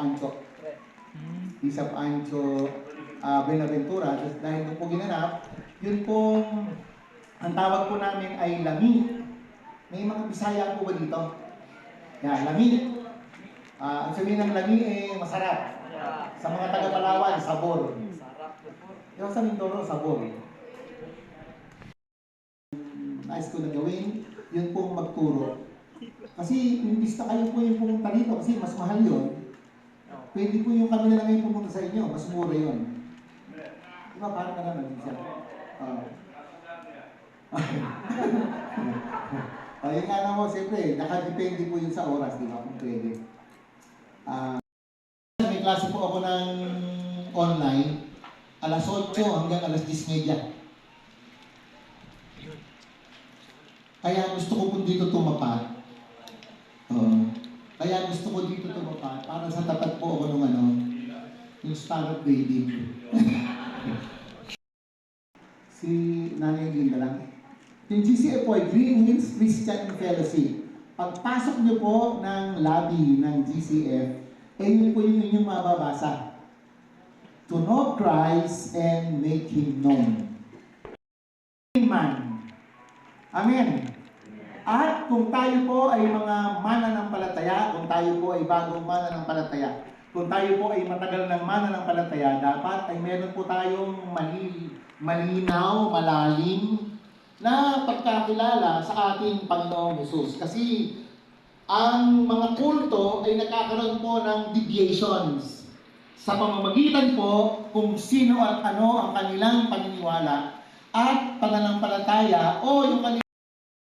Ancho. Bishop Ancho uh, Benaventura. Dahil doon po ginanap, yun pong, ang tawag po namin ay lami. May mga Bisaya po ba dito? Yan, lami. Ah, ang sabihin ng lami eh masarap. Sa mga taga Palawan, sabor. Yung sa Mindoro, sabor. Nais ko na gawin, yun pong magturo. Kasi imbis na kayo po yung pumunta dito kasi mas mahal yun, pwede po yung kami na lang yung pumunta sa inyo, mas mura yun. Di ba parang ka naman siya? Oo. Ayun nga lang mo, siyempre, nakadepende po yun sa oras, di ba? Kung pwede. Ah, may klase po ako ng online, alas 8 hanggang alas 10.30. Kaya gusto ko po dito tumapat. Gusto ko dito tumapat para sa tapat po ako nung ano, yung star of David. si Nanay Linda lang. Yung GCF po ay Green Hills Christian Fellowship. Pagpasok niyo po ng lobby ng GCF, eh yun po yung inyong mababasa. To know Christ and make Him known. Man. Amen. At kung tayo po ay mga mananampalataya, kung tayo po ay bagong mananampalataya, kung tayo po ay matagal ng mananampalataya, dapat ay meron po tayong mali, malinaw, malalim na pagkakilala sa ating Panginoong Yesus. Kasi ang mga kulto ay nagkakaroon po ng deviations sa pamamagitan po kung sino at ano ang kanilang paniniwala at pananampalataya o yung kanilang